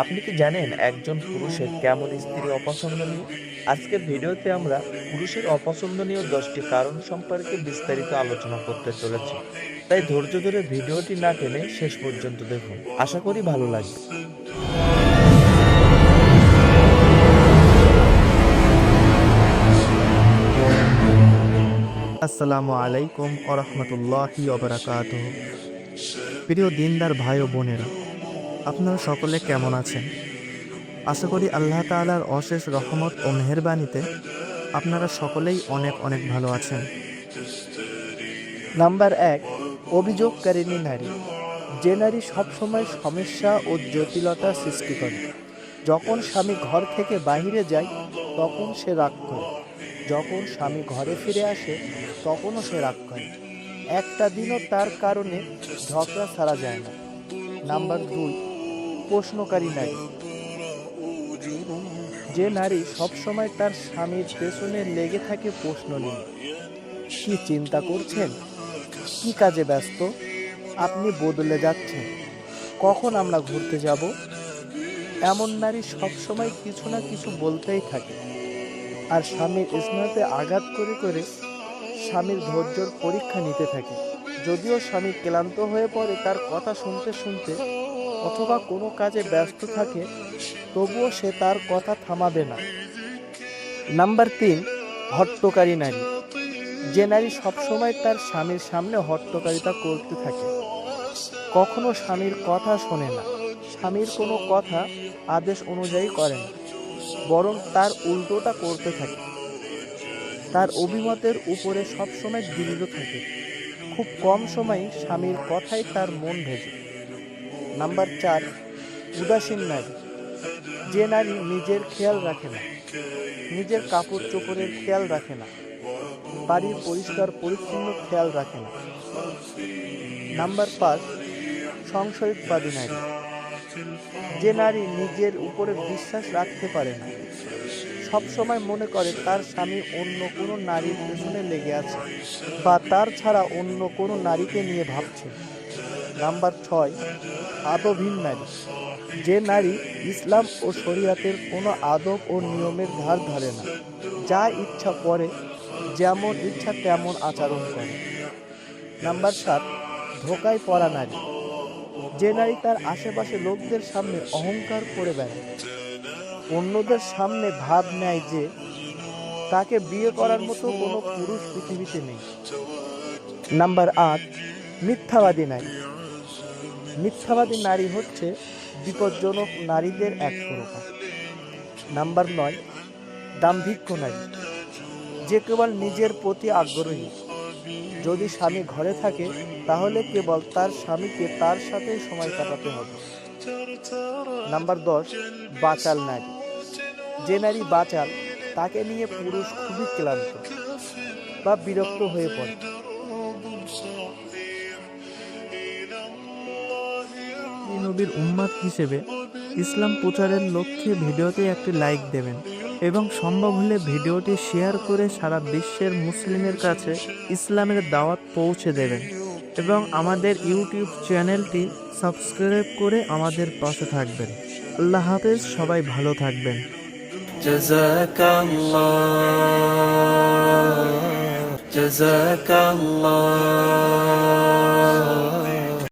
আপনি কি জানেন একজন পুরুষের কেমন স্ত্রী অপছন্দনীয়? আজকের ভিডিওতে আমরা পুরুষের অপছন্দনীয় দশটি কারণ সম্পর্কে বিস্তারিত আলোচনা করতে চলেছি। তাই ধৈর্য ধরে ভিডিওটি না টেনে শেষ পর্যন্ত দেখুন। আশা করি ভালো লাগবে। আসসালামু আলাইকুম আরহামতুল্লাহি অবরাকাত প্রিয় দিনদার ভাই ও বোনেরা আপনারা সকলে কেমন আছেন? আশা করি আল্লাহ তাআলার অশেষ রহমত ও মেহেরবানিতে আপনারা সকলেই অনেক অনেক ভালো আছেন। নাম্বার এক অভিযোগকারিণী নারী। যে নারী সবসময় সমস্যা ও জটিলতা সৃষ্টি করে। যখন স্বামী ঘর থেকে বাইরে যায়, তখন সে রাগ করে। যখন স্বামী ঘরে ফিরে আসে, তখনও সে রাগ করে। একটা দিনও তার কারণে ঝগড়া ছাড়া যায় না। নাম্বার দুই প্রশ্নকারী নারী যে নারী সবসময় তার স্বামীর পেছনে লেগে থাকে প্রশ্ন নিয়ে। কি চিন্তা করছেন? কি কাজে ব্যস্ত? আপনি বদলে যাচ্ছেন। কখন আমরা ঘুরতে যাব? এমন নারী সবসময় কিছু না কিছু বলতেই থাকে। আর স্বামীর স্নেহতে আঘাত করে করে স্বামীর ধৈর্যর পরীক্ষা নিতে থাকে। যদিও স্বামী ক্লান্ত হয়ে পড়ে, তার কথা শুনতে শুনতে অথবা কোনো কাজে ব্যস্ত থাকে, তবুও সে তার কথা থামাবে না। নাম্বার তিন, হট্টকারী নারী। যে নারী সবসময় তার স্বামীর সামনে হট্টকারিতা করতে থাকে, কখনো স্বামীর কথা শোনে না, স্বামীর কোনো কথা আদেশ অনুযায়ী করে না, বরং তার উল্টোটা করতে থাকে। তার অভিমতের উপরে সবসময় দৃঢ় থাকে। খুব কম সময়ে স্বামীর কথাই তার মন ভেজে। নাম্বার চার, উদাসীন নারী। যে নারী নিজের খেয়াল রাখে না, নিজের কাপড় চোপড়ের খেয়াল রাখে না, বাড়ির পরিষ্কার পরিচ্ছন্ন খেয়াল রাখে না। নাম্বার পাঁচ, সংশয়বাদী নারী। যে নারী নিজের উপরে বিশ্বাস রাখতে পারে না সব সময় মনে করে তার স্বামী অন্য কোনো নারীর পেছনে লেগে আছে বা তার ছাড়া অন্য কোনো নারীকে নিয়ে ভাবছে। নাম্বার ছয় আদবহীন নারী। যে নারী ইসলাম ও শরিয়াতের কোনো আদব ও নিয়মের ধার ধারে না, যা ইচ্ছা করে, যেমন ইচ্ছা তেমন আচরণ করে। নাম্বার সাত, ধোকায় পড়া নারী। যে নারী তার আশেপাশে লোকদের সামনে অহংকার করে বেড়ায়, অন্যদের সামনে ভাব নেয় যে, তাকে বিয়ে করার মতো কোনো পুরুষ পৃথিবীতে নেই। নাম্বার আট, মিথ্যাবাদী নারী। মিথ্যাবাদী নারী হচ্ছে বিপজ্জনক নারীদের এক প্রকার। নাম্বার নয়, দাম্ভিক্য নারী। যে কেবল নিজের প্রতি আগ্রহী। যদি স্বামী ঘরে থাকে, তাহলে কেবল তার স্বামীকে তার সাথে সময় কাটাতে হবে। নাম্বার দশ, বাচাল নারী। যে নারী বাচাল, তাকে নিয়ে পুরুষ খুবই ক্লান্ত বা বিরক্ত হয়ে পড়ে। এই নবীর উম্মাদ হিসেবে ইসলাম প্রচারের লক্ষ্যে ভিডিওতে একটি লাইক দেবেন এবং সম্ভব হলে ভিডিওটি শেয়ার করে সারা বিশ্বের মুসলিমের কাছে ইসলামের দাওয়াত পৌঁছে দেবেন এবং আমাদের ইউটিউব চ্যানেলটি সাবস্ক্রাইব করে আমাদের পাশে থাকবেন আল্লাহ হাফেজ সবাই ভালো থাকবেন جزاك الله جزاك الله